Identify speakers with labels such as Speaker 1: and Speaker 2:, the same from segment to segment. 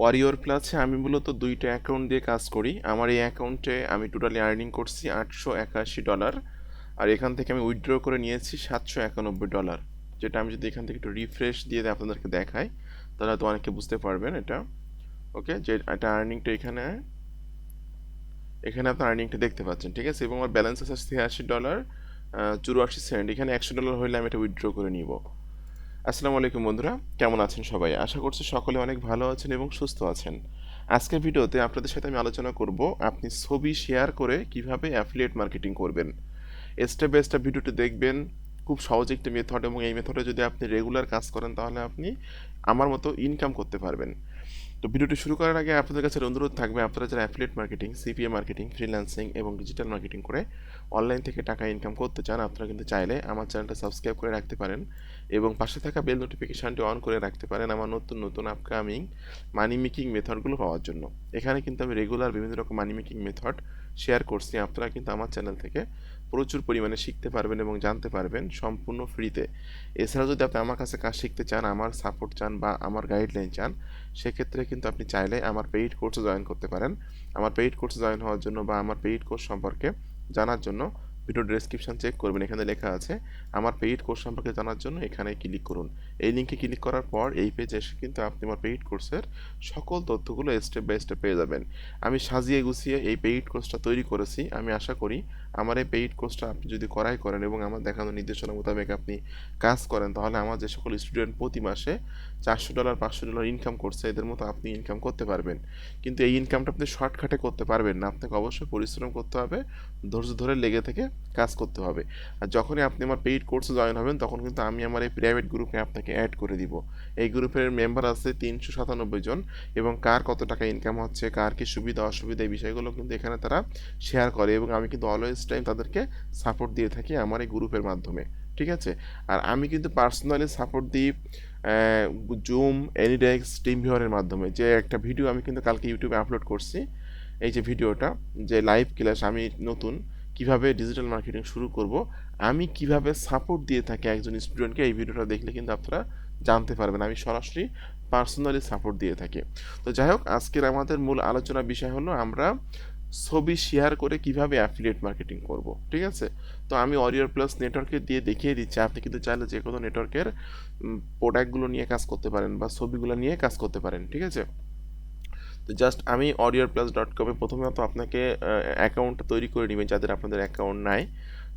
Speaker 1: Warrior প্লাসে আমি মূলত দুইটা অ্যাকাউন্ট দিয়ে কাজ করি। আমার এই অ্যাকাউন্টে আমি টোটালি আর্নিং করছি আটশো একাশি ডলার আর এখান থেকে আমি উইথড্র করে নিয়েছি সাতশো একানব্বই ডলার যেটা আমি যদি এখান থেকে একটু রিফ্রেশ দিয়ে আপনাদেরকে দেখাই, তাহলে হয়তো অনেকে বুঝতে পারবেন এটা। ওকে যে এটা আর্নিংটা এখানে এখানে আপনার আর্নিংটা দেখতে পাচ্ছেন, ঠিক আছে? এবং আমার ব্যালেন্স আছে ছিয়াশি ডলার চুরাশি সেন্ট এখানে একশো ডলার হলে আমি এটা উইথড্র করে নিব। আসসালামু আলাইকুম বন্ধুরা, কেমন আছেন সবাই? আশা করছি সকলে অনেক ভালো আছেন এবং সুস্থ আছেন। আজকের ভিডিওতে আপনাদের সাথে আমি আলোচনা করব আপনি ছবি শেয়ার করে কীভাবে অ্যাফিলিয়েট মার্কেটিং করবেন। স্টেপ বাই স্টেপ ভিডিওটি দেখবেন, খুব সহজ একটি মেথড এবং এই মেথডে যদি আপনি রেগুলার কাজ করেন তাহলে আপনি আমার মতো ইনকাম করতে পারবেন। তো ভিডিওটি শুরু করার আগে আপনাদের কাছে অনুরোধ থাকবে, আপনারা যারা affiliate marketing CPA marketing freelancing এবং ডিজিটাল মার্কেটিং করে অনলাইন থেকে টাকা ইনকাম করতে চান, আপনারা কিন্তু চাইলে আমার চ্যানেলটা সাবস্ক্রাইব করে রাখতে পারেন এবং পাশে থাকা বেল নোটিফিকেশানটি অন করে রাখতে পারেন আমার নতুন নতুন আপকামিং মানি মেকিং মেথডগুলো পাওয়ার জন্য। এখানে কিন্তু আমি রেগুলার বিভিন্ন রকম মানি মেকিং মেথড শেয়ার করছি, আপনারা কিন্তু আমার চ্যানেল থেকে প্রচুর পরিমাণে শিখতে পারবেন এবং জানতে পারবেন সম্পূর্ণ ফ্রিতে। এছাড়া যদি আপনি আমার কাছে কাজ শিখতে চান, আমার সাপোর্ট চান বা আমার গাইডলাইন চান, সেক্ষেত্রে কিন্তু আপনি চাইলে আমার পেইড কোর্সে জয়েন করতে পারেন। আমার পেইড কোর্সে জয়েন হওয়ার জন্য বা আমার পেইড কোর্স সম্পর্কে জানার জন্য ভিডিও ডেসক্রিপশন চেক করবেন, এখানে লেখা আছে, আমার পেইড কোর্স সম্পর্কে জানার জন্য এখানে ক্লিক করুন। এই লিঙ্কে ক্লিক করার পর এই পেজে এসে কিন্তু আপনি আমার পেইড কোর্সের সকল তথ্যগুলো স্টেপ বাই স্টেপ পেয়ে যাবেন। আমি সাজিয়ে গুছিয়ে এই পেইড কোর্সটা তৈরি করেছি। আমি আশা করি আমার এই পেইড কোর্সটা আপনি যদি করাই করেন এবং আমার দেখানো নির্দেশনা মোতাবেক আপনি কাজ করেন, তাহলে আমার যে সকল স্টুডেন্ট প্রতি মাসে চারশো ডলার পাঁচশো ডলার ইনকাম করছে, এদের মতো আপনি ইনকাম করতে পারবেন। কিন্তু এই ইনকামটা আপনি শর্টকাটে করতে পারবেন না। আপনাকে অবশ্যই পরিশ্রম করতে হবে, ধৈর্য ধরে লেগে থেকে কাজ করতে হবে। আর যখনই আপনি আমার পেইড কোর্সে জয়েন হবেন, তখন কিন্তু আমি আমার এই প্রাইভেট গ্রুপে আপনাকে অ্যাড করে দিব। এই গ্রুপের মেম্বার আছে তিনশো সাতানব্বই জন এবং কার কত টাকা ইনকাম হচ্ছে, কার কি সুবিধা, অসুবিধা, এই বিষয়গুলো কিন্তু এখানে তারা শেয়ার করে এবং আমি কিন্তু অলওয়েজ টাইম তাদেরকে সাপোর্ট দিয়ে থাকি আমার এই গ্রুপের মাধ্যমে। ঠিক আছে? আর আমি কিন্তু পার্সোনালি সাপোর্ট দিই জুম এনিডেক্স টিম ভিওরের মাধ্যমে। যে একটা ভিডিও আমি কিন্তু কালকে ইউটিউবে আপলোড করছি, এই যে ভিডিওটা যে লাইভ ক্লাস আমি নতুন কীভাবে ডিজিটাল মার্কেটিং শুরু করব, আমি কীভাবে সাপোর্ট দিয়ে থাকি একজন স্টুডেন্টকে এই ভিডিওটা দেখলে কিন্তু আপনারা জানতে পারবেন। আমি সরাসরি পার্সোনালি সাপোর্ট দিয়ে থাকি। তো যাই হোক, আজকের আমাদের মূল আলোচনা বিষয় হলো আমরা ছবি শেয়ার করে কীভাবে অ্যাফিলিয়েট মার্কেটিং করব, ঠিক আছে? তো আমি অরিয়র প্লাস নেটওয়ার্কে দিয়ে দেখিয়ে দিচ্ছি, আপনি কিন্তু চাইলে যে কোনো নেটওয়ার্কের প্রোডাক্টগুলো নিয়ে কাজ করতে পারেন বা ছবিগুলো নিয়ে কাজ করতে পারেন, ঠিক আছে? তো জাস্ট আমি অডিওর প্লাস ডট কমে প্রথমে তো আপনাকে অ্যাকাউন্টটা তৈরি করে নেবেন যাদের আপনাদের অ্যাকাউন্ট নাই।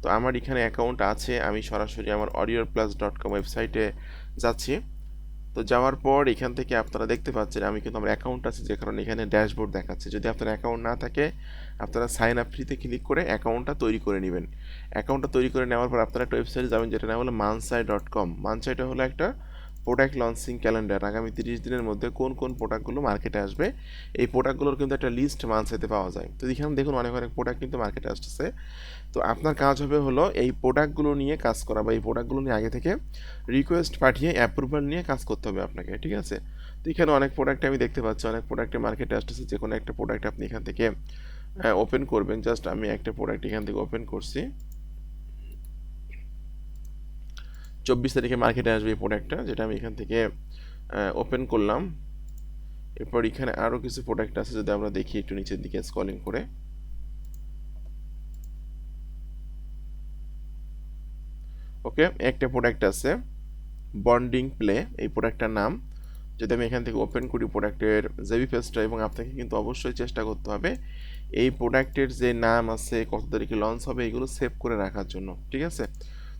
Speaker 1: তো আমার এখানে অ্যাকাউন্ট আছে, আমি সরাসরি আমার অডিওর প্লাস ডট কম ওয়েবসাইটে যাচ্ছি। তো যাওয়ার পর এখান থেকে আপনারা দেখতে পাচ্ছেন, আমি কিন্তু আমার অ্যাকাউন্ট আছে যে কারণে এখানে ড্যাশবোর্ড দেখাচ্ছে। যদি আপনার অ্যাকাউন্ট না থাকে, আপনারা সাইন আপ ফ্রিতে ক্লিক করে অ্যাকাউন্টটা তৈরি করে নেবেন। অ্যাকাউন্টটা তৈরি করে নেওয়ার পর আপনারা একটা ওয়েবসাইটে যাবেন, যেটা নাম হলো মানসাই ডট কম মানসাইটা হলো একটা প্রোডাক্ট লঞ্চিং ক্যালেন্ডার আগামী তিরিশ দিনের মধ্যে কোন কোন প্রোডাক্টগুলো মার্কেটে আসবে, এই প্রোডাক্টগুলোর কিন্তু একটা লিস্ট মানসাইতে পাওয়া যায়। তো এখানে দেখুন অনেক অনেক প্রোডাক্ট কিন্তু মার্কেটে আসতেছে। তো আপনার কাজ হবে হলো এই প্রোডাক্টগুলো নিয়ে কাজ করা বা এই প্রোডাক্টগুলো নিয়ে আগে থেকে রিকোয়েস্ট পাঠিয়ে অ্যাপ্রুভাল নিয়ে কাজ করতে হবে আপনাকে, ঠিক আছে? তো এখানে অনেক প্রোডাক্ট আমি দেখতে পাচ্ছি, অনেক প্রোডাক্টে মার্কেটে আসতেছে, যে কোনো একটা প্রোডাক্ট আপনি এখান থেকে ওপেন করবেন। জাস্ট আমি একটা প্রোডাক্ট এখান থেকে ওপেন করছি। চব্বিশ তারিখে মার্কেটে আসবে এই প্রোডাক্টটা যেটা আমি এখান থেকে ওপেন করলাম। এরপর এখানে আরও কিছু প্রোডাক্ট আছে যদি আমরা দেখি একটু নিচের দিকে স্কলিং করে। ওকে একটা প্রোডাক্ট আছে বন্ডিং প্লে এই প্রোডাক্টটার নাম। যদি আমি এখান থেকে ওপেন করি প্রোডাক্টের জেবি পেজটা এবং আপনাকে কিন্তু অবশ্যই চেষ্টা করতে হবে, এই প্রোডাক্টের যে নাম আছে, কত তারিখে লঞ্চ হবে, এগুলো সেভ করে রাখার জন্য, ঠিক আছে?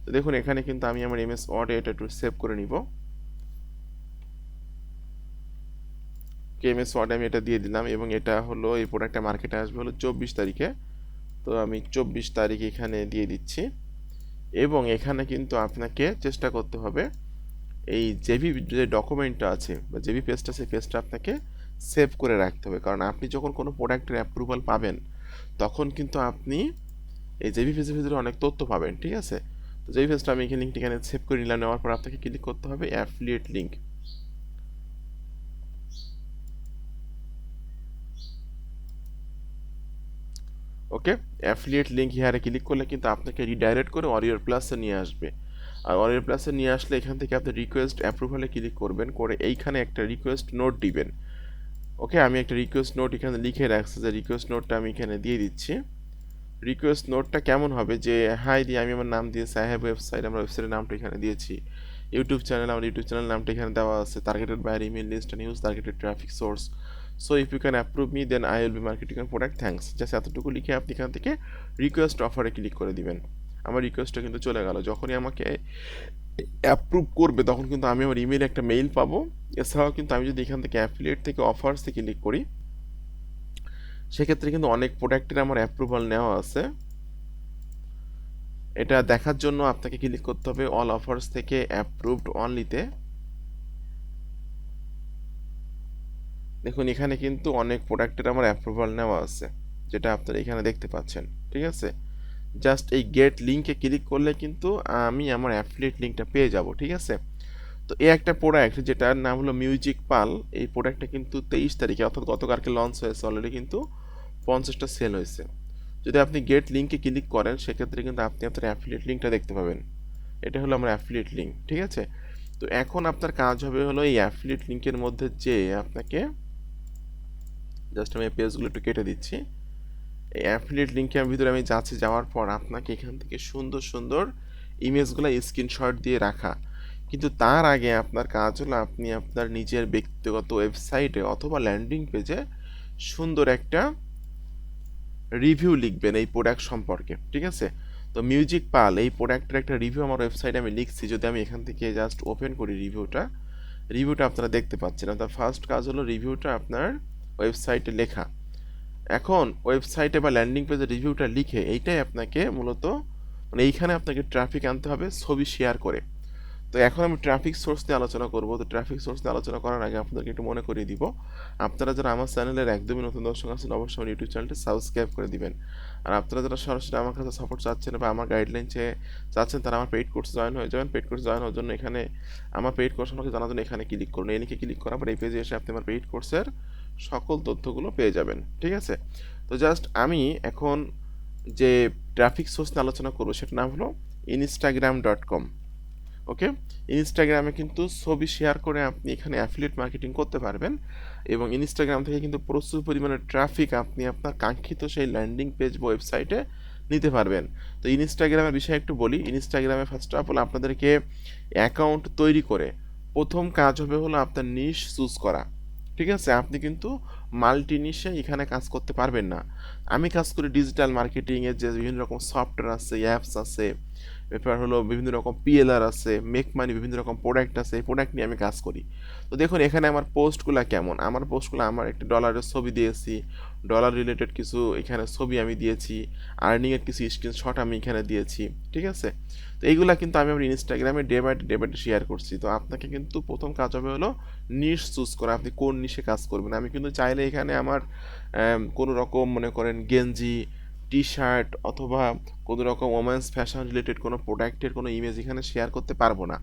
Speaker 1: তো দেখুন, এখানে কিন্তু আমি আমার এমএস ওয়ার্ডে এটা একটু সেভ করে নিব। এমএস ওয়ার্ডে আমি এটা দিয়ে দিলাম এবং এটা হলো, এই প্রোডাক্টটা মার্কেটে আসবে হলো চব্বিশ তারিখে। তো আমি চব্বিশ তারিখ এখানে দিয়ে দিচ্ছি। এবং এখানে কিন্তু আপনাকে চেষ্টা করতে হবে, এই জেভি যে ডকুমেন্টটা আছে বা জেভি পেজটা সেই পেজটা আপনাকে সেভ করে রাখতে হবে। কারণ আপনি যখন কোনো প্রোডাক্টের অ্যাপ্রুভাল পাবেন, তখন কিন্তু আপনি এই জেভি পেজের ভিতরে অনেক তথ্য পাবেন, ঠিক আছে? তো যেই পেজটা আমি এখানে লিঙ্কটি এখানে সেভ করে নিলাম, নেওয়ার পর আপনাকে ক্লিক করতে হবে affiliate link okay affiliate link হিয়ারে click করলে কিন্তু আপনাকে রিডাইরেক্ট করে অরিয়র প্লাসে নিয়ে আসবে। আর অরিয়র প্লাসে নিয়ে আসলে এখান থেকে আপনি রিকোয়েস্ট অ্যাপ্রুভালে ক্লিক করবেন, করে এইখানে একটা রিকোয়েস্ট নোট দিবেন। ওকে আমি একটা রিকোয়েস্ট নোট এখানে লিখে রাখছি, যে রিকোয়েস্ট নোটটা আমি এখানে দিয়ে দিচ্ছি। রিকোয়েস্ট নোটটা কেমন হবে? যে হাই দিয়ে আমি আমার নাম দিয়েছি আই হ্যাভ ওয়েবসাইট আমরা ওয়েবসাইটের নামটা এখানে দিয়েছি। ইউটিউব চ্যানেল আমার ইউটিউব চ্যানেল নামটা এখানে দেওয়া আছে। Targeted buyer email list use targeted traffic source so if you can approve me then I will be marketing product thanks just এতটুকু লিখে আপনি এখান থেকে রিকোয়েস্ট অফারে ক্লিক করে দিবেন। আমার রিকোয়েস্টটা কিন্তু চলে গেল। যখনই আমাকে অ্যাপ্রুভ করবে, তখন কিন্তু আমি আমার ইমেলে একটা মেইল পাবো। এছাড়াও কিন্তু আমি যদি এখান থেকে অ্যাফিলিয়েট থেকে অফার্সে ক্লিক করি সেক্ষেত্রে কিন্তু অনেক প্রোডাক্টের আমার অ্যাপ্রুভাল নেওয়া আছে। এটা দেখার জন্য আপনাকে ক্লিক করতে হবে অল অফার্স থেকে অ্যাপ্রুভড অনলিতে দেখুন, এখানে কিন্তু অনেক প্রোডাক্টের আমার অ্যাপ্রুভাল নেওয়া আছে, যেটা আপনারা এখানে দেখতে পাচ্ছেন, ঠিক আছে? জাস্ট এই গেট লিঙ্কে ক্লিক করলে কিন্তু আমি আমার অ্যাফিলিয়েট লিঙ্কটা পেয়ে যাব, ঠিক আছে? তো এই একটা প্রোডাক্ট যেটার নাম হলো মিউজিক পাল এই প্রোডাক্টটা কিন্তু তেইশ তারিখে, অর্থাৎ গতকালকে লঞ্চ হয়েছে অলরেডি কিন্তু পঞ্চাশটা সেল হয়েছে। যদি আপনি গেট লিঙ্কে ক্লিক করেন, সেক্ষেত্রে কিন্তু আপনি আপনার অ্যাফিলিয়েট লিঙ্কটা দেখতে পাবেন। এটা হলো আমার অ্যাফিলিয়েট লিঙ্ক ঠিক আছে? তো এখন আপনার কাজ হবে হলো এই অ্যাফিলিয়েট লিঙ্কের মধ্যে যে আপনাকে জাস্ট আমি পেজগুলো একটু কেটে দিচ্ছি। এই অ্যাফিলিয়েট লিঙ্কের ভিতরে আমি যাচ্ছি, যাওয়ার পর আপনাকে এখান থেকে সুন্দর সুন্দর ইমেজগুলো স্ক্রিনশট দিয়ে রাখা। কিন্তু তার আগে আপনার কাজ হলো আপনি আপনার নিজের ব্যক্তিগত ওয়েবসাইটে অথবা ল্যান্ডিং পেজে সুন্দর একটা রিভিউ লিখবেন এই প্রোডাক্ট সম্পর্কে, ঠিক আছে? তো মিউজিক পাল এই প্রোডাক্টের একটা রিভিউ আমার ওয়েবসাইটে আমি লিখছি। যদি আমি এখান থেকে জাস্ট ওপেন করি রিভিউটা রিভিউটা আপনারা দেখতে পাচ্ছেন। অর্থাৎ ফার্স্ট কাজ হলো রিভিউটা আপনার ওয়েবসাইটে লেখা। এখন ওয়েবসাইটে বা ল্যান্ডিং পেজে রিভিউটা লিখে এইটাই আপনাকে মূলত মানে এইখানে আপনাকে ট্রাফিক আনতে হবে, ছবি শেয়ার করে। তো এখন আমি ট্রাফিক সোর্স নিয়ে আলোচনা করব। তো ট্রাফিক সোর্স নিয়ে আলোচনা করার আগে আপনাদেরকে একটু মনে করিয়ে দিব। আপনারা যারা আমার চ্যানেলের একদমই নতুন দর্শক আছেন, অবশ্যই আমার ইউটিউব চ্যানেলটি সাবস্ক্রাইব করে দিবেন। আর আপনারা যারা সরাসরি আমার কাছে সাপোর্ট চাচ্ছেন বা আমার গাইডলাইন চেয়ে চাচ্ছেন, তারা আমার পেইড কোর্স জয়েন হয়ে যাবেন। পেইড কোর্স জয়েন হওয়ার জন্য এখানে আমার পেইড কোর্স সম্পর্কে জানার জন্য এখানে ক্লিক করুন। এই লিখে ক্লিক করার পর এই পেজে এসে আপনি আমার পেইড কোর্সের সকল তথ্যগুলো পেয়ে যাবেন। ঠিক আছে? তো জাস্ট আমি এখন যে ট্রাফিক সোর্স নিয়ে আলোচনা করব, সেটার নাম হলো ইনস্টাগ্রাম ডট কম ওকে? ইনস্টাগ্রামে কিন্তু ছবি শেয়ার করে আপনি এখানে অ্যাফিলিয়েট মার্কেটিং করতে পারবেন এবং ইনস্টাগ্রাম থেকে কিন্তু প্রচুর পরিমাণে ট্রাফিক আপনি আপনার কাঙ্ক্ষিত সেই ল্যান্ডিং পেজ বা ওয়েবসাইটে নিতে পারবেন। তো ইনস্টাগ্রামের বিষয়ে একটু বলি। ইনস্টাগ্রামে ফার্স্ট অফ অল আপনাদেরকে অ্যাকাউন্ট তৈরি করে প্রথম কাজ হবে হলো আপনার নিশ চুজ করা। ঠিক আছে? আপনি কিন্তু মাল্টি নিশে এখানে কাজ করতে পারবেন না। আমি কাজ করি ডিজিটাল মার্কেটিংয়ের যে বিভিন্ন রকম সফটওয়্যার আছে অ্যাপস আছে এরপর হলো বিভিন্ন রকম পিএলআর আছে মেক মানি বিভিন্ন রকম প্রোডাক্ট আছে, এই প্রোডাক্ট নিয়ে আমি কাজ করি। তো দেখুন, এখানে আমার পোস্টগুলো কেমন? আমার পোস্টগুলো আমার একটি ডলারের ছবি দিয়েছি ডলার রিলেটেড কিছু এখানে ছবি আমি দিয়েছি আর্নিংয়ের কিছু স্ক্রিনশট আমি এখানে দিয়েছি, ঠিক আছে? তো এইগুলো কিন্তু আমি আমার ইনস্টাগ্রামে day by day by share করছি। তো আপনাকে কিন্তু প্রথম কাজ হবে হলো নিশ চুজ করা, আপনি কোন নিশে কাজ করবেন? আমি কিন্তু চাইলে এখানে আমার কোনো রকম মনে করেন গেঞ্জি টি শার্ট অথবা কোনো রকম ওমেন্স ফ্যাশন রিলেটেড কোনো প্রোডাক্টের কোনো ইমেজ এখানে শেয়ার করতে পারব না।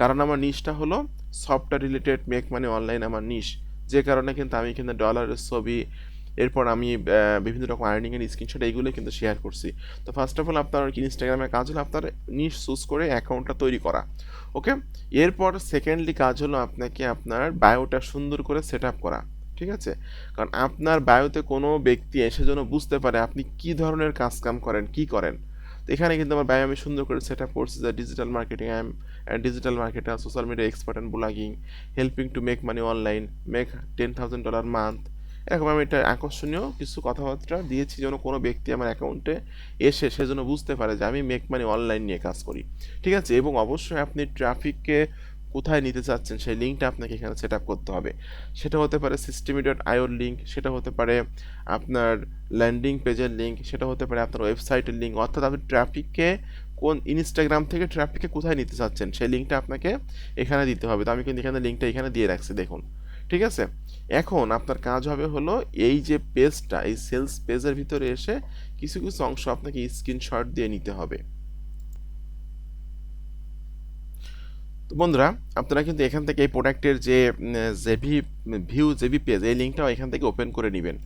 Speaker 1: কারণ আমার নিশটা হলো সফটওয়্যার রিলেটেড মেক মানে অনলাইন আমার নিশ যে কারণে কিন্তু আমি এখানে ডলারের ছবি, এরপর আমি বিভিন্ন রকম আর্নিংয়ের স্ক্রিনশট এইগুলো কিন্তু শেয়ার করছি। তো ফার্স্ট অফ অল আপনার ইনস্টাগ্রামে কাজ হলো আপনার নিশ চুজ করে অ্যাকাউন্টটা তৈরি করা। ওকে এরপর সেকেন্ডলি কাজ হলো আপনাকে আপনার বায়োটা সুন্দর করে সেট আপ করা। ঠিক আছে? কারণ আপনার বায়োতে কোনো ব্যক্তি এসে যেন বুঝতে পারে আপনি কি ধরনের কাজ কাম করেন, কি করেন। তো এখানে কিন্তু আমার বায়ো আমি সুন্দর করে সেট আপ করছি যে digital marketing I am digital marketer social media expert and blogging helping to make money online make ten thousand dollar month এরকম আমি এটা আকর্ষণীয় কিছু কথাবার্তা দিয়েছি যেন কোনো ব্যক্তি আমার অ্যাকাউন্টে এসে সেজন্য বুঝতে পারে যে আমি মেক মানি অনলাইন নিয়ে কাজ করি। ঠিক আছে? এবং অবশ্যই আপনি ট্রাফিককে কোথায় নিতে চাচ্ছেন, সেই লিঙ্কটা আপনাকে এখানে সেট করতে হবে। সেটা হতে পারে সিস্টেমি ডট আইওর লিঙ্ক সেটা হতে পারে আপনার ল্যান্ডিং পেজের লিঙ্ক সেটা হতে পারে আপনার ওয়েবসাইটের লিঙ্ক অর্থাৎ আপনি ট্রাফিককে কোন ইনস্টাগ্রাম থেকে ট্রাফিককে কোথায় নিতে চাচ্ছেন, সেই লিঙ্কটা আপনাকে এখানে দিতে হবে। তো আমি কিন্তু এখানে লিঙ্কটা এখানে দিয়ে রাখছি, দেখুন। ঠিক আছে? এখন আপনার কাজ হবে হলো এই যে পেজটা এই সেলস পেজের ভিতরে এসে কিছু কিছু অংশ আপনাকে স্ক্রিনশট দিয়ে নিতে হবে। তো বন্ধুরা, আপনারা কিন্তু এখান থেকে এই প্রোডাক্টের যে জেভি ভিউ জেভি পেজ এই লিঙ্কটাও এখান থেকে ওপেন করে নেবেন।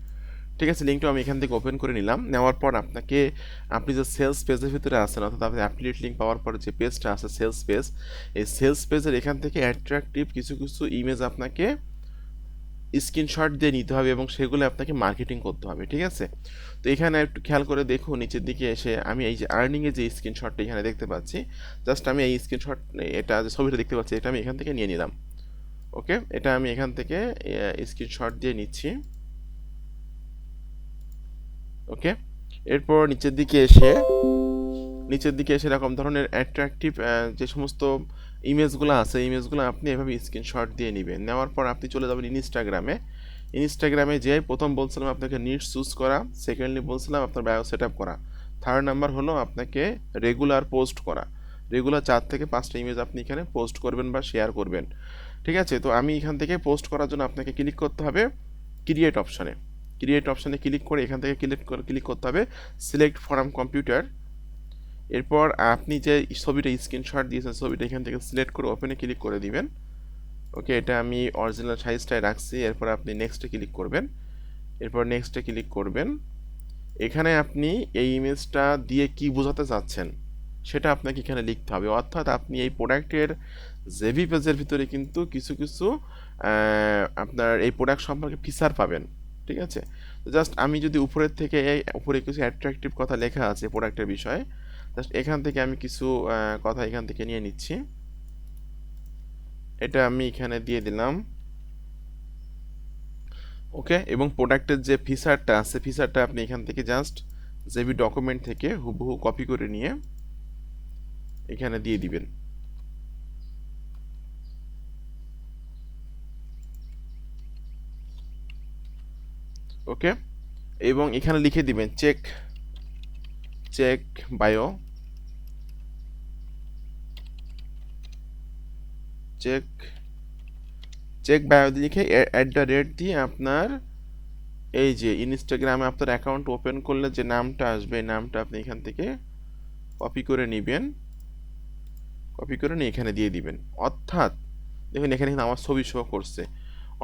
Speaker 1: ঠিক আছে লিঙ্কটা আমি এখান থেকে ওপেন করে নিলাম। নেওয়ার পর আপনাকে, আপনি যে সেলস পেজের ভিতরে আসেন অর্থাৎ আপনি অ্যাফিলিয়েট লিঙ্ক পাওয়ার পর যে পেজটা আছে সেলস পেজ এই সেলস পেজের এখান থেকে অ্যাট্রাকটিভ কিছু কিছু ইমেজ আপনাকে স্ক্রিনশট দিয়ে নিতে হবে এবং সেগুলো আপনাকে মার্কেটিং করতে হবে, ঠিক আছে? তো এখানে একটু খেয়াল করে দেখুন, নিচের দিকে এসে আমি এই যে আর্নিংয়ে যে স্ক্রিনশটটা এখানে দেখতে পাচ্ছি জাস্ট আমি এই স্ক্রিনশট এটা যে ছবিটা দেখতে পাচ্ছি, এটা আমি এখান থেকে নিয়ে নিলাম ওকে এটা আমি এখান থেকে স্ক্রিনশট দিয়ে নিচ্ছি ওকে এরপর নিচের দিকে এসে নিচের দিকে এসে এরকম ধরনের অ্যাট্রাকটিভ যে সমস্ত ইমেজগুলো আছে ইমেজগুলো আপনি এভাবে স্ক্রিনশট দিয়ে নেবেন। নেওয়ার পর আপনি চলে যাবেন ইনস্টাগ্রামে ইনস্টাগ্রামে যে প্রথম বলছিলাম আপনাকে নিট চুজ করা সেকেন্ডলি বলছিলাম আপনার বায়ো সেট আপ করা। থার্ড নাম্বার হলো আপনাকে রেগুলার পোস্ট করা। রেগুলার চার থেকে পাঁচটা ইমেজ আপনি এখানে পোস্ট করবেন বা শেয়ার করবেন। ঠিক আছে? তো আমি এখান থেকে পোস্ট করার জন্য আপনাকে ক্লিক করতে হবে ক্রিয়েট অপশানে ক্রিয়েট অপশানে ক্লিক করে এখান থেকে ক্লিক ক্লিক করতে হবে। সিলেক্ট ফরম কম্পিউটার এরপর আপনি যে ছবিটা স্ক্রিনশট দিয়েছেন, ছবিটা এখান থেকে সিলেক্ট করে ওপেনে ক্লিক করে দিবেন। ওকে এটা আমি অরিজিনাল সাইজটায় রাখছি, এরপর আপনি নেক্সটে ক্লিক করবেন। এরপর নেক্সটে ক্লিক করবেন। এখানে আপনি এই ইমেজটা দিয়ে কি বোঝাতে চাচ্ছেন, সেটা আপনাকে এখানে লিখতে হবে। অর্থাৎ আপনি এই প্রোডাক্টের জেভি পেজের ভিতরে কিন্তু কিছু কিছু আপনার এই প্রোডাক্ট সম্পর্কে ফিচার পাবেন। ঠিক আছে? জাস্ট আমি যদি উপরের থেকে উপরে কিছু অ্যাট্রাকটিভ কথা লেখা আছে প্রোডাক্টের বিষয়ে জাস্ট এখান থেকে আমি কিছু কথা এখান থেকে নিয়ে নিচ্ছি। এটা আমি এখানে দিয়ে দিলাম। ওকে এবং প্রোডাক্টের যে ফিচারটা আছে ফিচারটা আপনি এখান থেকে জাস্ট জেবি ডকুমেন্ট থেকে হুবহু কপি করে নিয়ে এখানে দিয়ে দিবেন। ওকে এবং এখানে লিখে দিবেন check check bio check check বায়োতে লিখে অ্যাট দ্য রেট দিয়ে আপনার এই যে ইনস্টাগ্রামে আপনার অ্যাকাউন্ট ওপেন করলে যে নামটা আসবে নামটা আপনি এখান থেকে কপি করে নেবেন। কপি করে নিয়ে এখানে দিয়ে দিবেন। অর্থাৎ, দেখুন এখানে কিন্তু আমার ছবি শো করছে।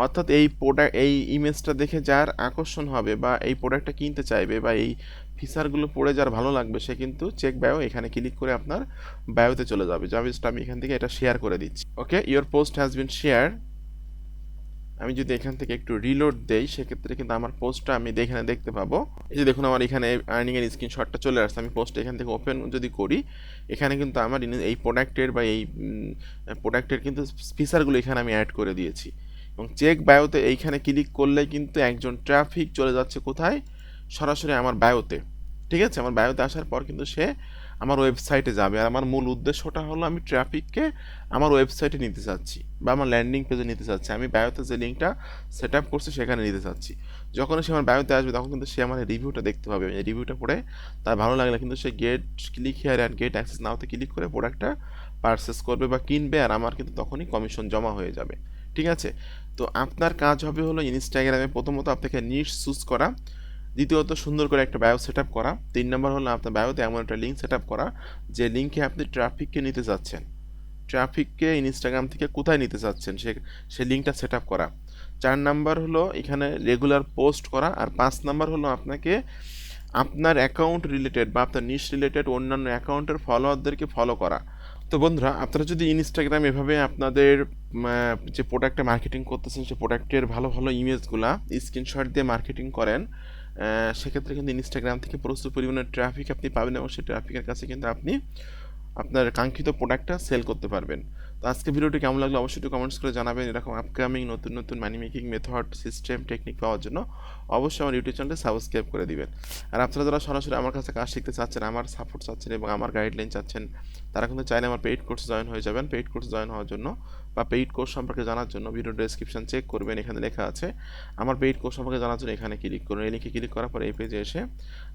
Speaker 1: অর্থাৎ এই প্রোডাক্ট এই ইমেজটা দেখে যার আকর্ষণ হবে বা এই প্রোডাক্টটা কিনতে চাইবে বা এই ফিচারগুলো পড়ে যার ভালো লাগবে, সে কিন্তু চেক বায়ো এখানে ক্লিক করে আপনার বায়োতে চলে যাবে। জাস্ট আমি এখান থেকে এটা শেয়ার করে দিচ্ছি। Okay your post has been share আমি যদি এখান থেকে একটু রিলোড দেই, সেক্ষেত্রে কিন্তু আমার পোস্টটা আমি এখানে দেখতে পাবো। এই যে দেখুন, আমার এখানে আর্নিংয়ের স্ক্রিনশটটা চলে আসছে। আমি পোস্ট এখান থেকে ওপেন যদি করি, এখানে কিন্তু আমার এই প্রোডাক্টের বা এই প্রোডাক্টের কিন্তু ফিচারগুলো এখানে আমি অ্যাড করে দিয়েছি। এবং চেক বায়োতে এইখানে ক্লিক করলে কিন্তু একজন ট্রাফিক চলে যাচ্ছে কোথায়? সরাসরি আমার বায়োতে। ঠিক আছে? আমার বায়োতে আসার পর কিন্তু সে আমার ওয়েবসাইটে যাবে। আর আমার মূল উদ্দেশ্যটা হলো আমি ট্রাফিককে আমার ওয়েবসাইটে নিতে চাচ্ছি বা আমার ল্যান্ডিং পেজে নিতে চাচ্ছি। আমি বায়োতে যে লিঙ্কটা সেট আপ করছি সেখানে নিতে চাচ্ছি। যখন সে আমার বায়োতে আসবে তখন কিন্তু সে আমার রিভিউটা দেখতে পাবে। রিভিউটা পড়ে তার ভালো লাগলে কিন্তু সে get click here and get access নাওতে click করে প্রোডাক্টটা পারচেস করবে বা কিনবে। আর আমার কিন্তু তখনই কমিশন জমা হয়ে যাবে। ঠিক আছে? তো আপনার কাজ হবে হলো ইনস্টাগ্রামে প্রথমত আপনাকে নিশ চুজ করা, দ্বিতীয়ত সুন্দর করে একটা বায়ো সেট করা, তিন নম্বর হলো আপনার বায়োতে এমন একটা লিঙ্ক সেট করা, যে লিঙ্কে আপনি ট্রাফিককে নিতে চাচ্ছেন ট্রাফিককে ইনস্টাগ্রাম থেকে কোথায় নিতে চাচ্ছেন সে সে লিঙ্কটা সেট করা। চার নাম্বার হলো এখানে রেগুলার পোস্ট করা, আর পাঁচ নাম্বার হলো আপনাকে আপনার অ্যাকাউন্ট রিলেটেড বা আপনার নিশ রিলেটেড অন্যান্য অ্যাকাউন্টের ফলোয়ারদেরকে ফলো করা। তো বন্ধুরা, আপনারা যদি ইনস্টাগ্রাম এভাবে আপনাদের যে প্রোডাক্টে মার্কেটিং করতেছেন সেই প্রোডাক্টের ভালো ভালো ইমেজগুলা স্ক্রিনশট দিয়ে মার্কেটিং করেন সেক্ষেত্রে কিন্তু ইনস্টাগ্রাম থেকে প্রচুর পরিমাণে ট্রাফিক আপনি পাবেন এবং সেই ট্রাফিকের কাছে কিন্তু আপনি আপনার কাঙ্ক্ষিত প্রোডাক্টটা সেল করতে পারবেন। তো আজকে ভিডিওটি কেমন লাগল অবশ্যই একটু কমেন্টস করে জানাবেন। এরকম আপকামিং নতুন নতুন money making method system technique পাওয়ার জন্য অবশ্যই আমার ইউটিউব চ্যানেলটি সাবস্ক্রাইব করে দিবেন। আর আপনারা যারা সরাসরি আমার কাছে কাজ শিখতে চাচ্ছেন, আমার সাপোর্ট চাচ্ছেন এবং আমার গাইডলাইন চাচ্ছেন, তারা কিন্তু চাইলে আমার পেইড কোর্স জয়েন হয়ে যাবেন। পেইড কোর্স জয়েন হওয়ার জন্য বা পেইড কোর্স সম্পর্কে জানার জন্য ভিডিও ডেসক্রিপশন চেক করবেন, এখানে লেখা আছে। আমার পেইড কোর্স সম্পর্কে জানার জন্য এখানে ক্লিক করুন। এই লিঙ্কে ক্লিক করার পর এই পেজে এসে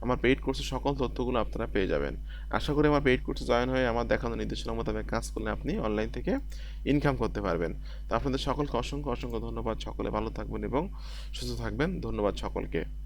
Speaker 1: আমার পেইড কোর্সের সকল তথ্যগুলো আপনারা পেয়ে যাবেন। আশা করি আমার পেইড কোর্সে জয়েন হয়ে আমার দেখানো নির্দেশনা মোতাবেক কাজ করলে আপনি অনলাইন থেকে ইনকাম করতে পারবেন। তো আপনাদের সকলকে অসংখ্য অসংখ্য ধন্যবাদ। সকলে ভালো থাকবেন এবং সুস্থ থাকবেন। ধন্যবাদ সকলকে।